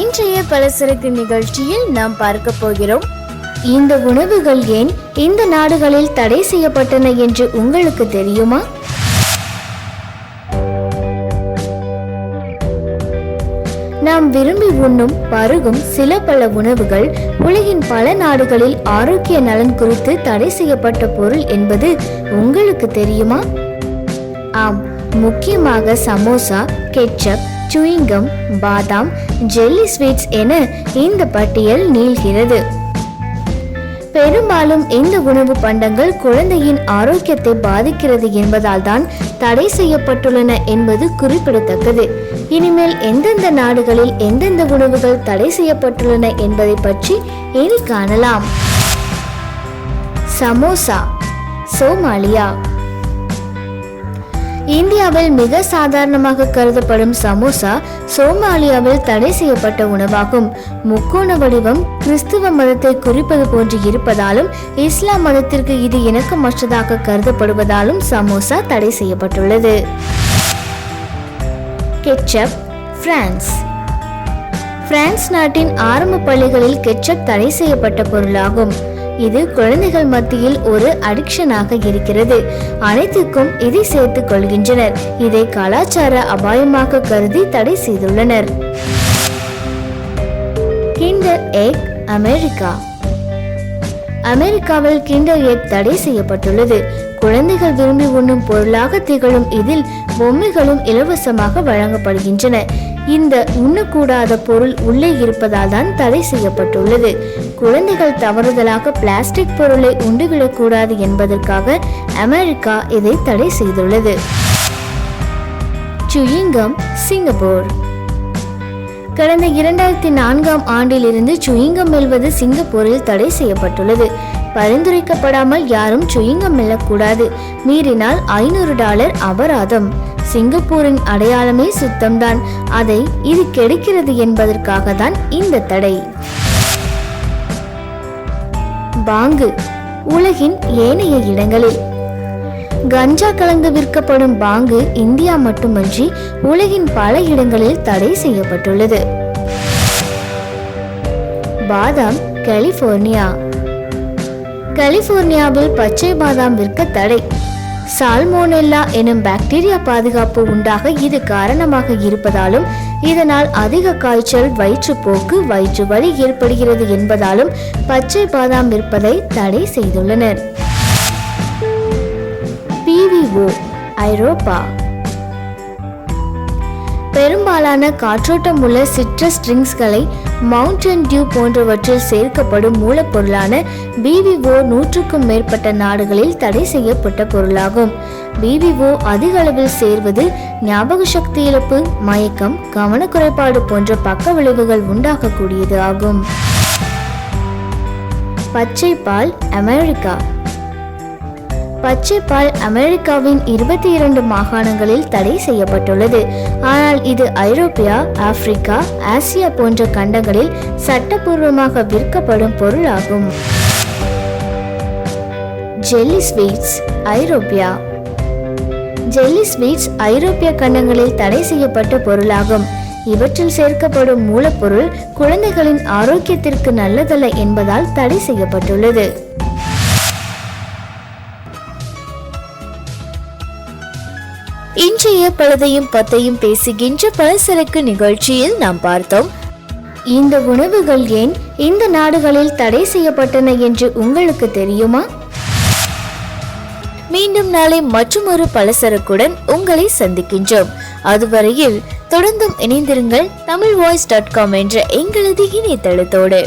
இன்றைய பலசரக்கு நிகழ்ச்சியில் நாம் பார்க்க போகிறோம். இந்த உணவுகள் ஏன் இந்த நாடுகளில் தடை செய்யப்பட்டன என்று உங்களுக்கு தெரியுமா? நாம் விரும்பி உண்ணும் பருகும் சில பல உணவுகள் உலகின் பல நாடுகளில் ஆரோக்கிய நலன் குறித்து தடை செய்யப்பட்ட பொருள் என்பது உங்களுக்கு தெரியுமா? ஆம் முக்கியமாக சமோசா கெச்சப் சுயிங்கம் பாதாம் ஜெல்லி ஸ்வீட்ஸ் என இந்த பட்டியல் நீள்கிறது. பெரும்பாலும் இந்த உணவு பண்டங்கள் குழந்தையின் ஆரோக்கியத்தை பாதிக்கிறது என்பதால் தான் தடை செய்யப்பட்டுள்ளன என்பது குறிப்பிடத்தக்கது. இனிமேல் எந்தெந்த நாடுகளில் எந்தெந்த உணவுகள் தடை செய்யப்பட்டுள்ளன என்பதை பற்றி இனி காணலாம். சமோசா சோமாலியா. இந்தியாவில் மிக சாதாரணமாக கருதப்படும் சமோசா சோமாலியாவில் தடை செய்யப்பட்ட உணவாகும். முக்கோண வடிவம் கிறிஸ்துவ மதத்தை குறிப்பது போன்று இருப்பதாலும் இஸ்லாம் மதத்திற்கு இது இணக்கமற்றதாக கருதப்படுவதாலும் சமோசா தடை செய்யப்பட்டுள்ளது. கெச்சப் பிரான்ஸ் பிரான்ஸ் நாட்டின் ஆரம்ப பள்ளிகளில் கெச்சப் தடை செய்யப்பட்ட பொருளாகும். இது குழந்தைகள் மத்தியில் ஒரு அடிக்ஷனாக இருக்கிறது. அனைத்துக்கும் இதை சேர்த்துக் கொள்கின்றனர். இதை கலாச்சார அபாயமாக கருதி தடை செய்துள்ளனர். கிண்டர் எக் அமெரிக்கா அமெரிக்காவில் கிண்டர் எக் தடை செய்யப்பட்டுள்ளது. குழந்தைகள் விரும்பி உண்ணும் பொருளாக திகழும் இதில் பொம்மைகளும் இலவசமாக வழங்கப்படுகின்றன. இந்த உண்ணக்கூடாத பொருள் உள்ளே இருப்பதால் தான் தடை செய்யப்பட்டுள்ளது. குழந்தைகள் தவறுதலாக பிளாஸ்டிக் பொருளை உண்டுவிடக்கூடாது என்பதற்காக அமெரிக்கா இதை தடை செய்துள்ளது. Chewing gum Singapore. கடந்த இரண்டாயிரத்தி நான்காம் ஆண்டிலிருந்து சுயிங்கம் மெல்வது சிங்கப்பூரில் தடை செய்யப்பட்டுள்ளது. பரிந்துரைக்கப்படாமல் யாரும் சுயிங்கம் மெல்லக்கூடாது. மீறினால் ஐநூறு டாலர் அபராதம். சிங்கப்பூரின் அடையாளமே சுத்தம்தான். அதை இது கெடுக்கிறது என்பதற்காக தான் இந்த தடை. பாங்கு. உலகின் ஏனைய இடங்களில். கஞ்சா கலந்து விற்கப்படும் பாங்கு இந்தியா மட்டுமன்றி உலகின் பல இடங்களில் தடை செய்யப்பட்டுள்ளது. பாதாம் கலிபோர்னியா கலிபோர்னியாவில் பச்சை பாதாம் விற்க தடை. சால்மோனெல்லா எனும் பாக்டீரியா பாதுகாப்பு உண்டாக இது காரணமாக இருப்பதாலும் இதனால் அதிக காய்ச்சல் வயிற்றுப்போக்கு வயிற்று வலி ஏற்படுகிறது என்பதாலும் பச்சை பாதாம் விற்பதை தடை செய்துள்ளனர். பிவிஓ ஐரோப்பா. பெரும்பாலான காற்றோட்டம் உள்ள சிட்ரஸ் ட்ரிங்க்ஸ்களை மவுண்டன் டியூ போன்றவற்றில் சேர்க்கப்படும் மூலப்பொருளான பிவிஓ நூற்றுக்கும் மேற்பட்ட நாடுகளில் தடை செய்யப்பட்ட பொருளாகும். பிவிஓ அதிக அளவில் சேர்வது ஞாபக சக்தி இழப்பு மயக்கம் கவனக்குறைபாடு போன்ற பக்க விளைவுகள் உண்டாகக்கூடியது ஆகும். பச்சை பால் அமெரிக்கா. பச்சை பால் அமெரிக்காவின் இருபத்தி இரண்டு மாகாணங்களில் தடை செய்யப்பட்டுள்ளது. ஆனால் இது ஐரோப்பியா ஆப்பிரிக்கா ஆசியா போன்ற கண்டங்களில் சட்டப்பூர்வமாக விற்கப்படும் பொருளாகும். ஜெல்லி ஸ்வீட்ஸ் ஐரோப்பியா. ஜெல்லி ஸ்வீட்ஸ் ஐரோப்பிய கண்டங்களில் தடை செய்யப்பட்ட பொருளாகும். இவற்றில் சேர்க்கப்படும் மூலப்பொருள் குழந்தைகளின் ஆரோக்கியத்திற்கு நல்லதல்ல என்பதால் தடை செய்யப்பட்டுள்ளது. இன்றைய பழுதையும் பத்தையும் பேசுகின்ற பலசரக்கு நிகழ்ச்சியில் நாம் பார்த்தோம். இந்த உணவுகள் ஏன் இந்த நாடுகளில் தடை செய்யப்பட்டன என்று உங்களுக்கு தெரியுமா? மீண்டும் நாளை மற்றொரு பலசரக்குடன் உங்களை சந்திக்கின்றோம். அதுவரையில் தொடர்ந்தும் இணைந்திருங்கள் தமிழ் வாய்ஸ் டாட் காம் என்ற எங்களது இணையதளத்தோடு.